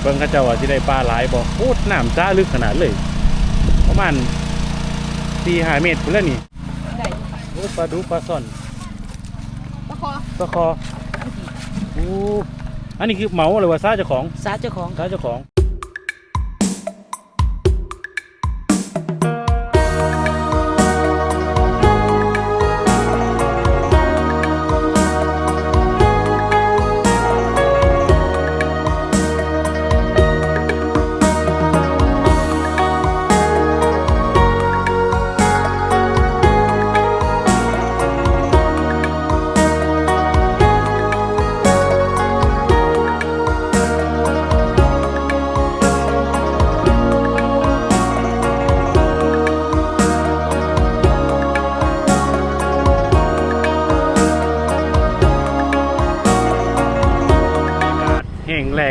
เบิ่งเขาเจ้าว่าสิได้ปลาหลายบ่โอ้น้ำจ้าลึกขนาดเลยประมาณ4-5เมตรพุ่นแล้วนี่ได้โอ้ปลาดุกปลาซ่อนปลาคอปลาคอโอ้อันนี้คือเหมาเลยว่าซาเจ้าของ สาเจ้าของ ซาเจ้าของ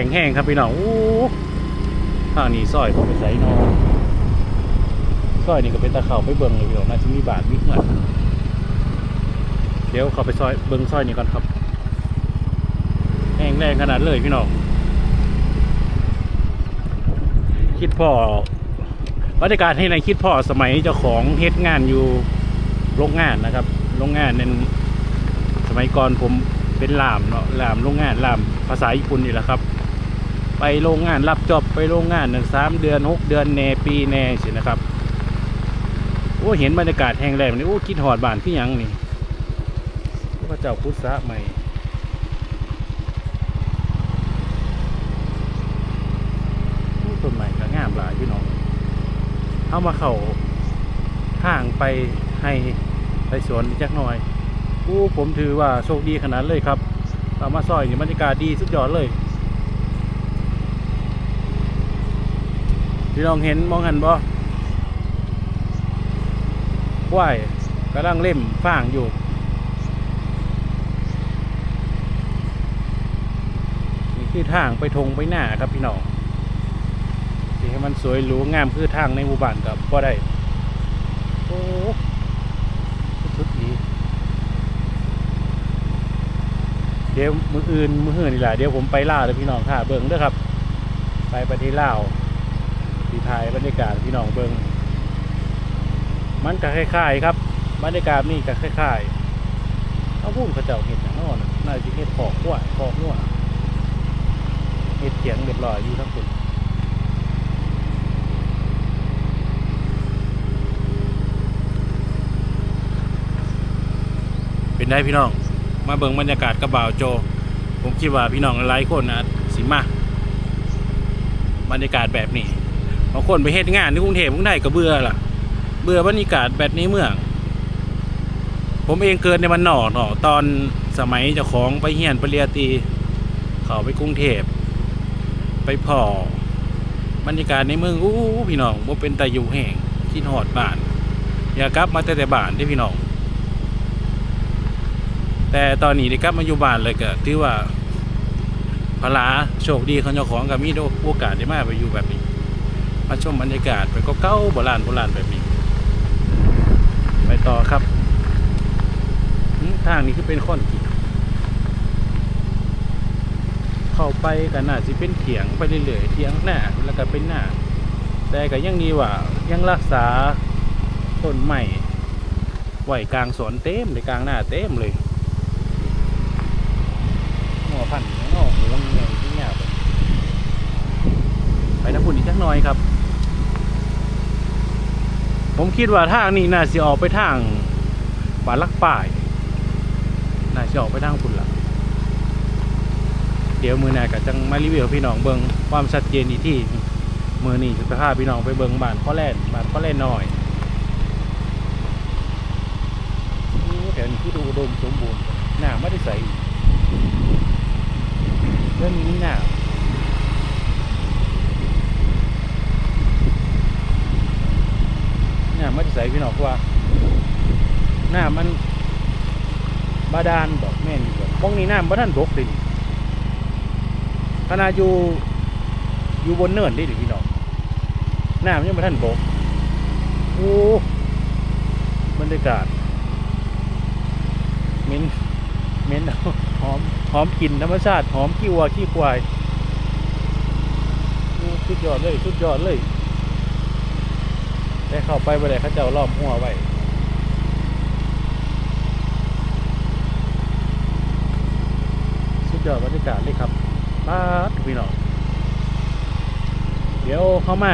งแห้งครับพี่น้องโอ้ทางนี้ซอยผมไปใส่นอซอยนี่ก็เป็นตะเข่าไปเบิ่งเลยพี่น้องน่าจะมีบาทมีเหือเดี๋ยวเขาไปซอยเบิ่งซอยนี่ก่อนครับแห้งแรงขนาดเลยพี่น้องคิดพ่อบรรยากาศให้ในคิดพ่อสมัยเจ้าของเฮ็ดงานอยู่โรงงานนะครับโรงงานนั้นสมัยก่อนผมเป็นลามเนาะลามโรงงานลามภาษาญี่ปุ่นนี่แหละครับ ไปโรงงานรับจอบไปโรงงานหนึ่งสามเดือนหกเดือนแน่ปีแน่สินะครับโอ้เห็นบรรยากาศแห้งแรงนี่โอ้คิดหอดบานขึ้นยังนี่พระเจ้าพุทธะใหม่โอ้ต้นใหม่ก็งามหลายพี่น้องเอามาเข่าห่างไปให้ไปสวนจักหน่อยโอ้ผมถือว่าโชคดีขนาดเลยครับเอามาซอยนี่บรรยากาศดีสุดยอดเลย พี่น้องเห็นมองหันบ่ว่ายกำลังเล่มฟางอยู่ นี่คือทางไปทงไปหน้าครับพี่น้องที่ให้มันสวยหรูงามคือทางในหมู่บ้านกับพ่ได้ โอ้สุดดีเดี๋ยวมืออื่นมืออื่นนี่แหละเดี๋ยวผมไปล่าเดี๋ยพี่น้องท่าเบิ่งเด้อครับ ไปประเทศลาว ที่ถ่ายบรรยากาศพี่น้องเบิงมันก็คล้ายๆครับ บรรยากาศนี่ก็คล้ายๆเอาพุ่มเขาเจ้าเห็ดอย่นอนน่าจะเห็ดขอกกล้วขอกนัวเห็ดเขียงเรียบร้อยอยู่ทั้งคนเป็นได้พี่น้อง มาเบิ่งบรรยากาศกระบ่าวโจ ผมคิดว่าพี่น้องหลายคนนะสิมาบรรยากาศแบบนี้ บางคนไปเฮ็ดงานที่กรุงเทพกรุงไทยก็เบื่อล่ะ เบื่อบรรยากาศแบบนี้เมือง ผมเองเกิดในวันนอกเนาะตอนสมัยเจ้าของไปเฮียนปริญญาตรีเขาไปกรุงเทพไปพอบรรยากาศในเมืองอู้พี่น้องบ่เป็นตาอยู่แห้งคิดหอดบ้าน อยากกลับมาแต่แต่บ้านเด้พี่น้อง แต่ตอนนี้ได้กลับมาอยู่บ้านเลยก็ถือว่าพลาโชคดีของเจ้าของก็มีโอกาสได้มาไปอยู่แบบนี้ มาชมบรรยากาศไปก็เก้าโบราณโบราณแบบนี้ ไปต่อครับทางนี้คือเป็นข้อนขีดเข้าไปกันน่าจะเป็นเถียงไปเรื่อยๆเถียงหน้าแล้วก็เป็นหน้า แต่ก็ยังดีว่ายังรักษาต้นไม้ไหวกลางสวนเต็มเลยกลางหน้าเต็มเลยหัวพันธุ์งอกหูเงี้ยที่เงี้ยบไปน้ำพุ่นอีกสักหน่อยครับ ผมคิดว่าทางนี้น่าสิออกไปทางป่าลักป่าย น่าสิออกไปทางพุ่นละเดี๋ยวมือหน้าก็จังมารีวิวพี่น้องเบิงความชัดเจนอีกที่มือนี้จะไปพาพี่น้องไปเบิงบ้านข้อแล่นบ้านข้อแล่นน้อยแถวนี้คือดูอุดมสมบูรณ์หน้าไม่ได้ใส่เรื่องนี้หน้า น้ำมันจะ ใสพี่น้องเพราะว่าหน้ำมันบาดาลบอกแม่นอยู่แบบมองนี้น้ำบ่ท่านบกเลยนี่ขนาอยู่อยู่บนเนินได้ดิพี่น้องน้ำยังบ่ท่านบกโอ้บรรยากาศเหม็นเหม็นหอมหอมกลิ่นธรรมชาติหอมขี้วัวขี้ควายสุดยอดเลยสุดยอดเลย ได้เข้าไปบ่ได้เขาเจ้าล้อมหัวไว้สุดยอดบรรยากาศเลยครับป้าพี่น้องเดี๋ยวเข้ามา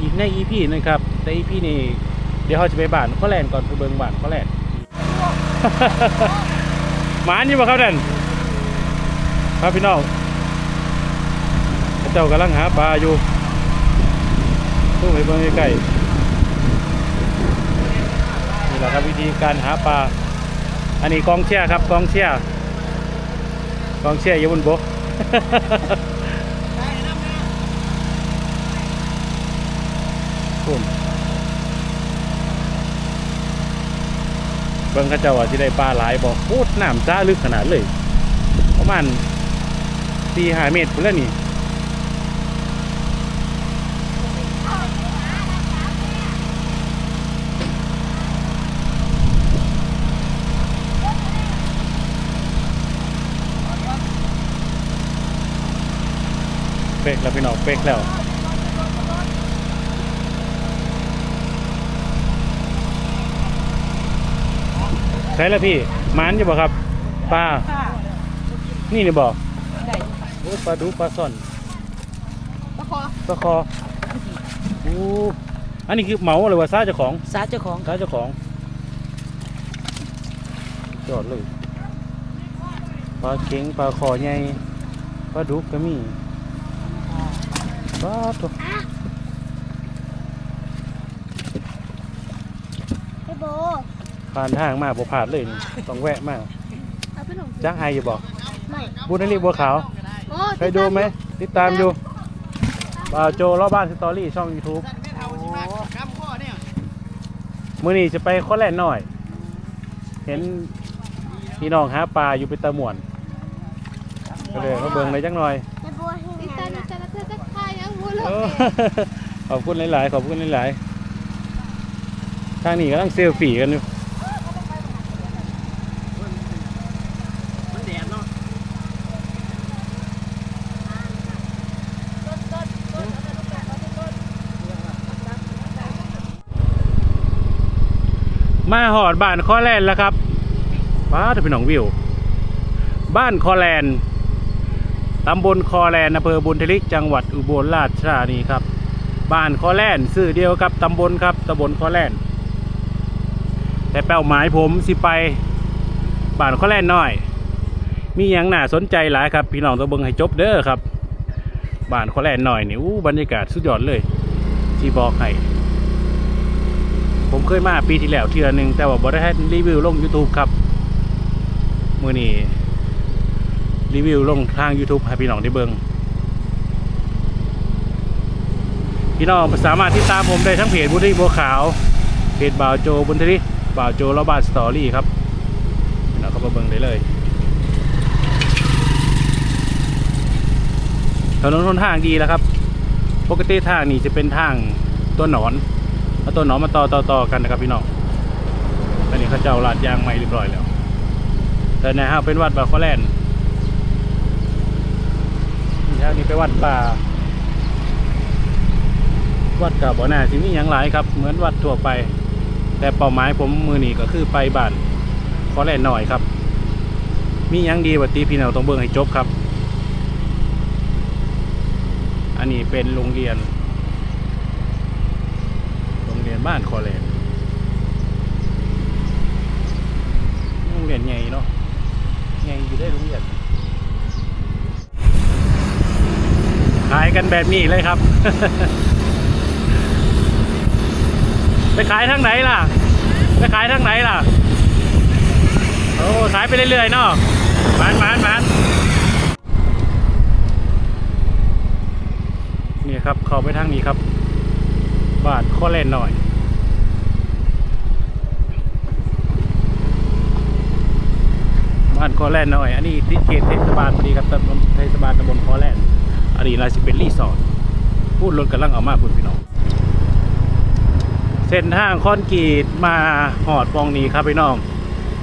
อีกในอีพีนึงครับแต่อีพีนี้เดี๋ยวเขาจะไปบ้านข้อแลนก่อนไปเบิงบ้านข้อแลนหมานี่บ่ครับนั่นครับพี่น้องเจ้ากำลังหาปลาอยู่ ตู้ไปเบิ่งใกล้ๆนี่แหละครับวิธีการหาปลา อันนี้กองเชียร์ครับกองเชียร์กองเชียร์อยู่บนบกพุ่มเบิ่งเข้าเจ้าว่าที่ได้ปลาหลายบ่โคตรน้ำจ้าลึกขนาดเลย ประมาณสี่ห้าเมตรพุ่นแล้วนี่ ป๊กแล้วพี่น้องเป๊กแล้วใช่แล้วพี่หมันอยู่บ่ครับปลาค่ะนี่นี่บอกได้โอ้ยปลาดุกปลาซ่อนตะคอปลาคอโอ้อันนี้คือเหมาหรือว่าซาเจ้าของสาเจ้าของซาเจ้าของยอดเลยปลาเข็งปลาคอใหญ่ปลาดุกก็มี ปลาตัวพี่โบผ่านทางมาบ่ผ่านเลยนี่ต้องแวะมาเอาไปหนุ่มจ้างไออยู่บอกไม่บุญนรีบัวขาวโอ้เคยดูไหมติดตามอยู่บ่าวโจรอบบ้านสตอรี่ช่อง YouTube มื่อนี้จะไปข้อแรกหน่อย เห็นพี่น้องหาปลาอยู่เป็นตะหมวน ก็เลยมาเบิ่งเลยจังหน่อยายยังงูเหลืเอออขอบคุณหลาย ๆ ขอบคุณหลาย ๆ ทางนี้กำลังเซลฟี่กันอยู่มาหอดบ้านคอแลนด์แล้วครับป้าจะเป็นหนองวิว บ้านคอแลนด์ ตำบลคอแลนอำเภอบุญทลิกจังหวัดอุบลราชธานีครับ บ้านคอแลนด์ชื่อเดียวกับตำบลครับตำบลคอแลนแต่เป้าหมายผมสิไปบ้านคอแลนด์น้อย มีอย่างน่าสนใจหลายครับ พี่น้องต้องเบิ่งให้จบเด้อครับบ้านคอแลนด์น้อยนี่อู้บรรยากาศสุดยอดเลยที่บอกให้ผมเคยมาปีที่แล้วเทื่อหนึงแต่ว่าบ่ได้ให้รีวิวลง YouTube ครับ มือนี้ รีวิวลงทาง YouTube ให้พี่น้องได้เบิงพี่น้องสามารถติดตามผมได้ทั้งเพจบุรีบัวขาวเพจบ่าวโจบุญทริบ่าวโจและบานสตอรี่ครับพี่น้องเข้ามาเบิงได้เลยถนนหนทางดีแล้วครับ ปกติทางนี้จะเป็นทางตัวหนอนเอาตัวหนอนมาต่อต่อต่อกันนะครับพี่น้องอันนี้เขาเจ้าลาดยางใหม่เรียบร้อยแล้วแต่ในห้าเป็นวัดบาคอแลนด์ นี่ครับนี่ไปวัดป่า วัดกับบ่อนาที่มีอย่างหลายครับ เหมือนวัดทั่วไป แต่เป้าหมายผมมือหนีก็คือไปบ้านคอแลนหน่อยครับ มีหยังดีวัดตีพี่น้องต้องเบิ่งให้จบครับ อันนี้เป็นโรงเรียน โรงเรียนบ้านคอแลนโรงเรียนใหญ่เนาะไงอยู่ได้โรู้อย่า ขายกันแบบนี้เลยครับ ไปขายทางไหนล่ะ ไปขายทางไหนล่ะ โอ้ขายไปเรื่อยๆเนาะมานมานมานนี่ครับ เข้าไปทางนี้ครับ บาทข้อเล่นหน่อยบ้านคอแลนหน่อย อันนี้ที่เขตเทศบาลพอดีครับตำบลเทศบาลตำบลคอแลน อันนี้นาจะเป็นรีสอร์ทพูดรถกำลังเอามาคุณพี่น้อง เส้นทางคอนกรีตมาหอดฟองนี้ครับพี่น้อง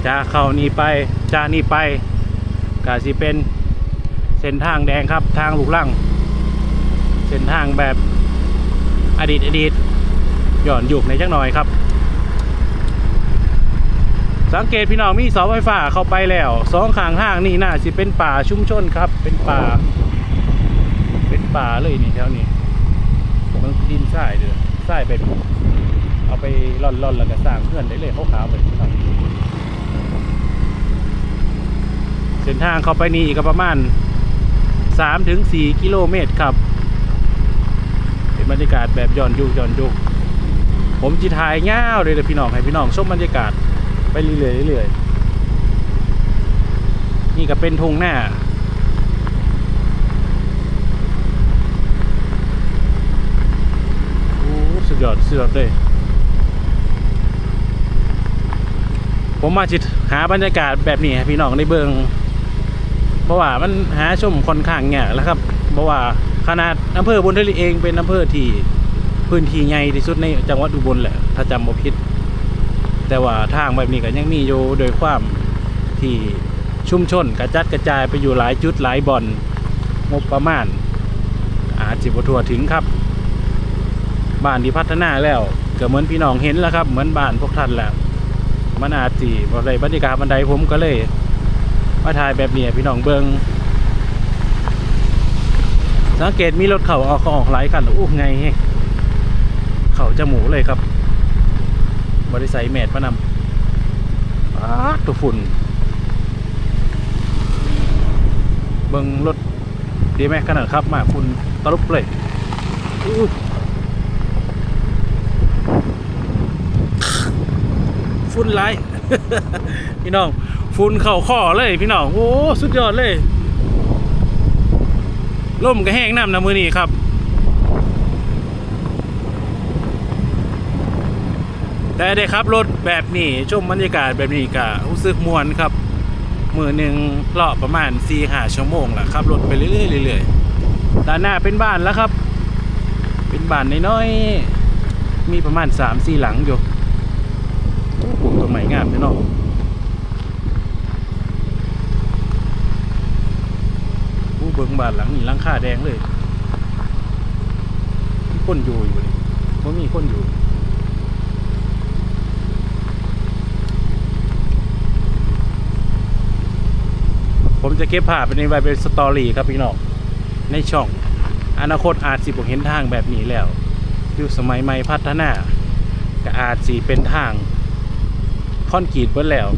จากเขานี้ไปจากนี้ไปกาสิเป็นเส้นทางแดงครับทางลูกลังเส้นทางแบบอดีตอดีตหย้อนยุคในจักหน่อยครับ สังเกตพี่น้องมีเสาไฟฟ้าเข้าไปแล้วสองข้างทางนี่น่าสิเป็นป่าชุ่มชนครับ เป็นป่า ป่าเลยนี่แถวนี้มันดินทรายเด้อทรายแบบเอาไปร่อนๆแล้วก็สร้างเพื่อนได้เลยขาวๆแบบนี้ครับเส้นทางเข้าไปนี่ก็ประมาณ3ถึง4กิโลเมตรครับเป็นบรรยากาศแบบย้อนยุคย้อนยุคผมจิถ่ายเง้าวเลยเด้อพี่น้องให้พี่น้องชมบรรยากาศไปเรื่อยๆเรื่อยๆนี่ก็เป็นทงหน้า โอ้ สุดยอดสุดยอดเลย ผมมาจิตหาบรรยากาศแบบนี้พี่น้องได้เบิงเพราะว่ามันหาชมค่อนข้างยากแล้วครับเพราะว่าขนาดอำเภอบุญทลีเองเป็นอำเภอที่พื้นที่ใหญ่ที่สุดในจังหวัดอุบลแหละ ถ้าจำบ่ผิด แต่ว่าทางแบบนี้ก็ยังมีอยู่โดยความที่ชุมชนกระจัดกระจายไปอยู่หลายจุดหลายบ่อนงบประมาณอาจจิบทั่วถึงครับ บ้านที่พัฒนาแล้วก็เหมือนพี่น้องเห็นแล้วครับ เหมือนบ้านพวกท่านแหละมันอาจีบ่ได้บรรยากาศบันไดผมก็เลยมาถ่ายแบบนี้พี่น้องเบิงสังเกตมีรถเขาออกเขออกหลายคันอู้ไงเฮ้เขาจะหมูเลยครับ บริษัทแมดมานำอ้าตัวฝุ่น เบิงรถดีไหมขนาดครับมาฝุ่นตลุบเลยอู้ ฝุ่นไรพี่น้องฝุ่นเข่าข้อเลยพี่น้องโอ้สุดยอดเลยล่มก็แห้งน้ำนะมือนี้ครับแต่ได้ครับรถแบบนี้ชมบรรยากาศแบบนี้ก็รู้สึกมวนครับ มือหนึ่งเลาะประมาณ4ีหาชั่วโมงแหละครับรถไปเรื่อยๆเรื่อยๆด้านหน้าเป็นบ้านแล้วครับ เป็นบ้านน้อยๆมีประมาณ3 4หลังอยู่ ปลูกต้นไม้งามพี่น้องผู้เบิ่งบานหลังนี้หลังคาแดงเลยมีคนอยู่อยู่นี่ว่ามีคนอยู่ผมจะเก็บภาพเป็นไว้เป็นสตอรี่ครับพี่น้องในช่อง อนาคตอาจสิบเห็นทางแบบนี้แล้วยู่สมัยใหม่พัฒนาก็อาจสิเป็นทาง คอนกรีตเบิ้แล้ว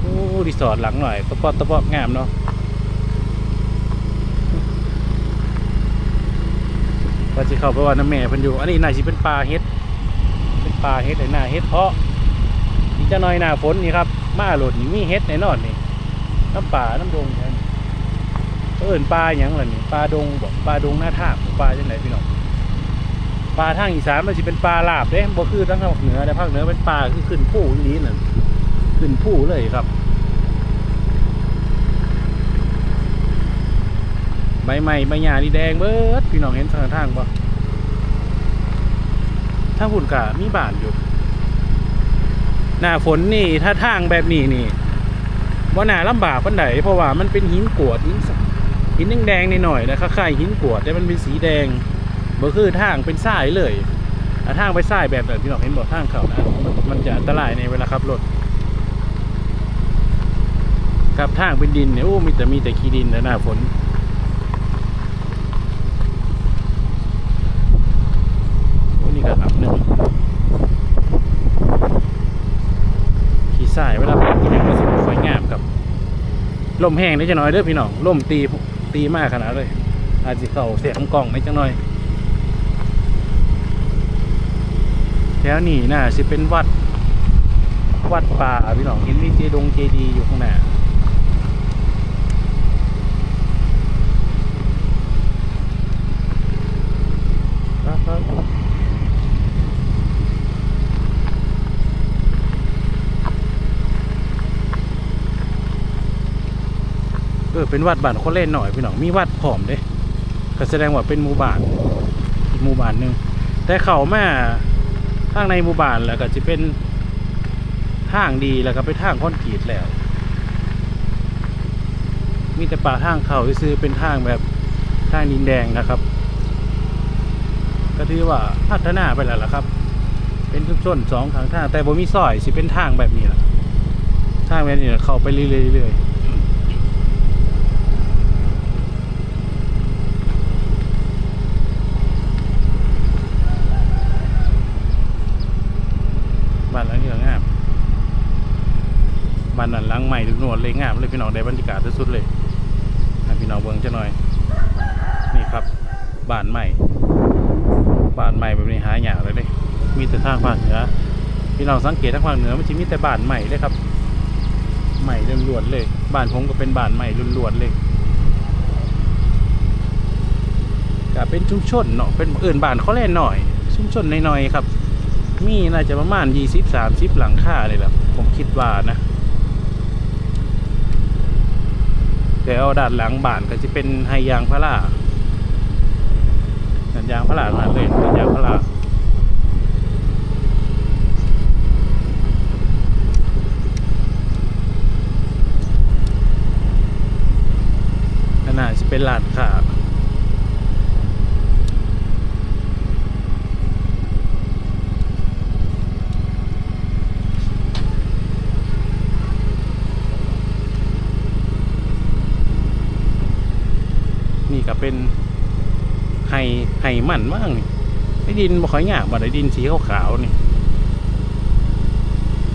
โอ้รีสอร์ทหลังหน่อยตะปอตะปอดงามเนาะว่าจะเข้าไปว่าน้ำแม่เพิ่นอยู่อันนี้น่าสิเป็นปลาเฮ็ด เป็นปลาเฮ็ดไอ้หน้าเฮ็ดเพาะนี่จะน้อยหน้าฝนนี่ครับมาโหลดนี่มีเฮ็ดแน่นอนนี่น้ำป่าน้ำดงเนี่ยเอิ้นปลาอย่างล่ะนี่ปลาดงบอกปลาดงหน้าท่าปลาจังไหนพี่น้อง ปลาทางอีสานมันสิเป็นปลาลาบเด้บ่คือทางภาคเหนือแต่ภาคเหนือเป็นปลาคือขึ้นผู้อีนี้น่ะขึ้นผู้เลยครับ ใบใหม่ใบหญ้านี่แดงเบิดพี่น้องเห็นทางทางบ่ถ้าหุ่นกะมีบานอยู่หน้าฝนนี่ถ้าทางแบบนี้นี่ว่าหนาลำบากปันไดเพราะว่ามันเป็นหินกวดหินหินแดงๆหน่อยๆนะคล้ายๆหินกวดแต่มันเป็นสีแดง บ่คือทางเป็นทรายเลยทางไปทรายแบบนั้นพี่น้องเห็นบ่ทางเขานะมันจะอันตรายในเวลาขับรถกับทางเป็นดินเนี่ยโอ้มีแต่มีแต่ขี้ดินนะหน้าฝนโอ้นี่ก็อับหนึ่งขี่สายเวลาเป็นอย่างมันสิบ่ค่อยงามครับลมแห้งได้จังน้อยเด้อพี่น้องลมตีตีมากขนาดเลยอาจจะเข้าเสียงกล้องได้จังน้อย แถวนี้น่าสิเป็นวัด วัดป่าพี่น้องเห็นมีเจดงเจดีอยู่ข้างหน้าเออเป็นวัดบ้านคนเล่นหน่อยพี่น้องมีวัดผอมเด้ก็แสดงว่าเป็นหมู่บ้านอีกหมู่บ้านหนึ่งแต่เข้ามา ทางในหมู่บ้านแล้วก็จะเป็นทางดีแล้วก็เป็นทางคอนกรีตแล้ว มีแต่ป่าทางเขาซื้อเป็นทางแบบทางดินแดงนะครับ ก็ถือว่าพัฒนาไปแล้วล่ะครับ เป็นชุมชนสองทางทาง แต่บ่มีซอยสิเป็นทางแบบนี้ล่ะทางแบบนี้ล่ะเข้าไปเรื่อยๆเรื่อยๆบ้านหลังนี้ก็งาม บ้านนั้นหลังใหม่ถึงนวดเลยงามเลยพี่น้องได้บรรยากาศที่สุดเลยให้พี่น้องเบิ่งจะหน่อย นี่ครับบ้านใหม่บ้านใหม่แบบนี้หายากเลยเด้มีแต่ทางภาคเหนือพี่น้องสังเกตทางภาคเหนือมันจะมีแต่บ้านใหม่เลยครับใหม่ล้วนๆเลย บ้านผมก็เป็นบ้านใหม่ล้วนๆเลยก็เป็นชุมชนเนาะเป็นเอื่นบ้านเขาแล่นหน่อย ชุมชนน้อยๆครับ มีน่าจะประมาณยี่สิบสามสิบหลังคาเลยแหละผมคิดว่านะ เดี๋ยวด้านหลังบ้านก็จะเป็นไฮยางพาราสัญยางพาราหลาเลยสัญยางพาราขนาดจะเป็นหลาดขานี่ก็ เป็นไฮไฮมันมากนี่ไอ้ดินบ่ค่อยงามบ่ได้ดินสีขาวๆนี่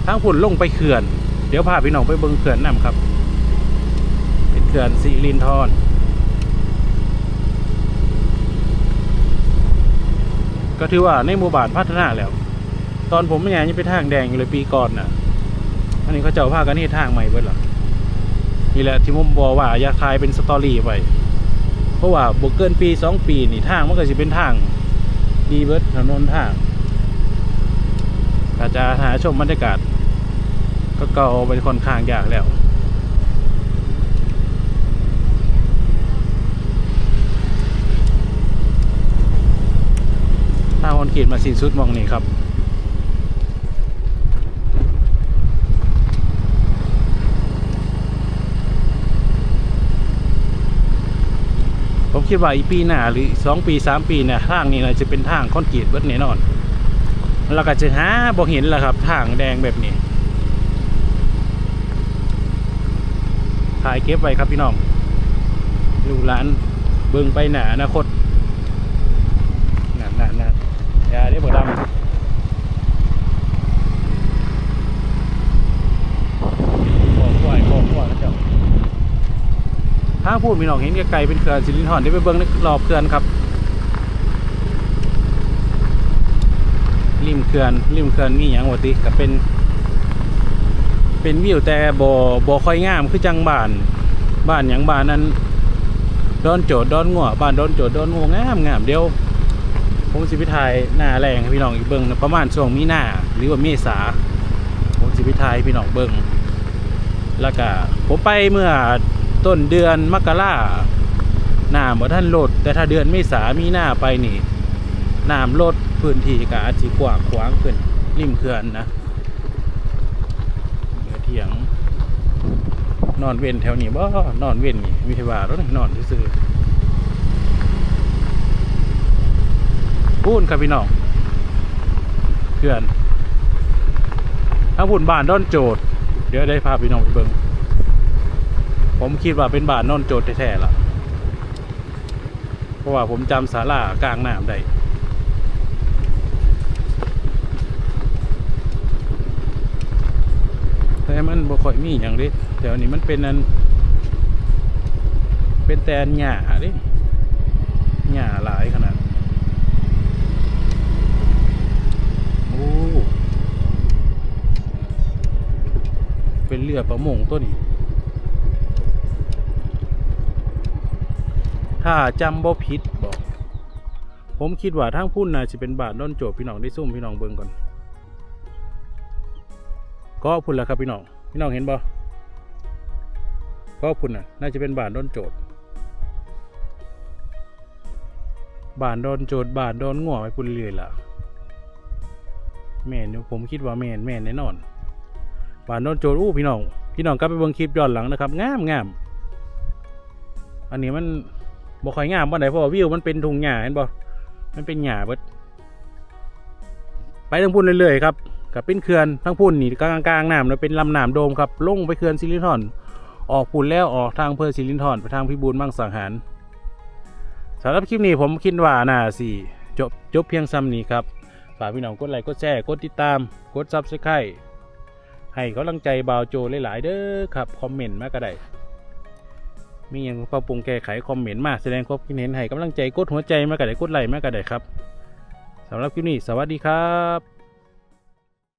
ทางพุ่นลงไปเขื่อน เดี๋ยวพาพี่น้องไปเบิ่งเขื่อนน้ำครับ เป็นเขื่อนสิรินทรก็ถือว่าในหมู่บ้านพัฒนาแล้ว ตอนผมเนี่ยยังไปทางแดงอยู่เลยปีก่อนน่ะ อันนี้เขาเจ้าพากันนี่ทางใหม่เบิดหรอนี่แหละที่ผมบอกว่าอยากทายเป็นสตอรี่ไว้ เพราะว่าบวกเกินปีสองปีนี่ทางมันก็จะเป็นทาง ดีเบิดถนนทางอาจจะหาชมบรรยากาศ ก็เก่าไปค่อนข้างยากแล้วทางคอนกรีตมาสิ้นสุดมองนี่ครับ คิดว่าอีปีหน้าหรือสองปีสามปีเนี่ยทางนี้น่าจะเป็นทางคอนกรีตเบิดแน่นอนเราก็จะหาบ่เห็นแล้วครับ ทางแดงแบบนี้ถ่ายเก็บไว้ครับพี่น้องลูกหลานเบิ่งไปหนาอนาคตนั่นนั่นนั่นอย่าได้บ่ดำบอกกล้วยบอกกล้วยนะเจ้า ทางพูดพี่น้องเห็นไกลๆเป็นเขื่อนสิรินธรได้ไปเบิ้งในรอบเขื่อนครับ ริมเขื่อนริมเขื่อนนี่อย่างวะติก็เป็น เป็นวิวแต่บ่บ่ค่อยงามคือจังบ้าน บ้านอย่างบ้านนั้นดอนโจดดอนงัวบ้านดอนโจดดอนงัวงามงามเดียว ผมสิไปถ่ายหน้าแรงพี่น้องอีกเบิ้งประมาณช่วงมีหน้าหรือว่าเมษาผมสิไปถ่ายพี่น้องเบิ้งแล้วก็ผมไปเมื่อ ต้นเดือนมกราหน้ำบ่ท่านลด แต่ถ้าเดือนเมษามีหน้าไปนี่น้ำลดพื้นที่ก็อาจจะกว้างขวางขึ้นริมเขื่อนนะเหลือเถียง นอนเว้นแถวนี้บ่นอนเว้นนี่มีเทวาแล้วนี่นอนซื่อๆพูนครับพี่น้องเขื่อนถ้าพูนบ้านด้อนโจดเดี๋ยวได้พาพี่น้องไปเบิ่ง ผมคิดว่าเป็นบาทนอนโจทย์แท้ๆล่ะ เพราะว่าผมจำศาลากลางน้ำได้แต่มันบ่ค่อยมีอย่างเดิแถวนี้มันเป็นนัน เป็นแตนหญ้าดิหญ้าหลายขนาดโอ้เป็นเรือประมงตัวนี้ ถ้าจำบ่ผิดบอก ผมคิดว่าทางพุ่นน่าจะเป็นบาทด้นโจบพี่น้องได้ซุ่มพี่น้องเบิ่งก่อนก็พุ่นแหละครับพี่น้อง พี่น้องเห็นบ่ก็พุ่นน่ะ น่าจะเป็นบาทด้นโจดบานดนโจดบานดนง่วไปพุ่นเรื่อยล่ะแม่นผมคิดว่าแม่นแม่นแน่นอนบานดนโจดอู้พี่น้อง พี่น้องกลับไปเบิ่งคลิปย้อนหลังนะครับงามงามอันนี้มัน บ่ค่อยงามปานใดเพราะว่าวิวมันเป็นทุ่งหญ้าเห็นบ่มันเป็นหญ้าเบิดไปทางพุ่นเรื่อยๆครับกับเป็นเขื่อนทั้งพุ่นนี่กลางกลางๆน้ำแล้วเป็นลำน้ำโดมครับลงไปเขื่อนสิรินธรออกพุ่นแล้วออกทางอำเภอสิรินธรไปทางพิบูลมังสังหารสำหรับคลิปนี้ผมคิดว่าน่าสิจบจบเพียงซ้ำนี้ครับฝากพี่น้องกดไลค์กดแชร์กดติดตามกดซับสไครต์ให้กำลังใจบ่าวโจหลายๆเด้อครับคอมเมนต์มาก็ได้ มีอย่างปรับปรุงแก้ไขคอมเมนต์มาแสดงความคิดเห็นให้กำลังใจกดหัวใจมาก็ได้กดไลค์มาก็ได้ครับสำหรับคลิปนี้ สวัสดีครับ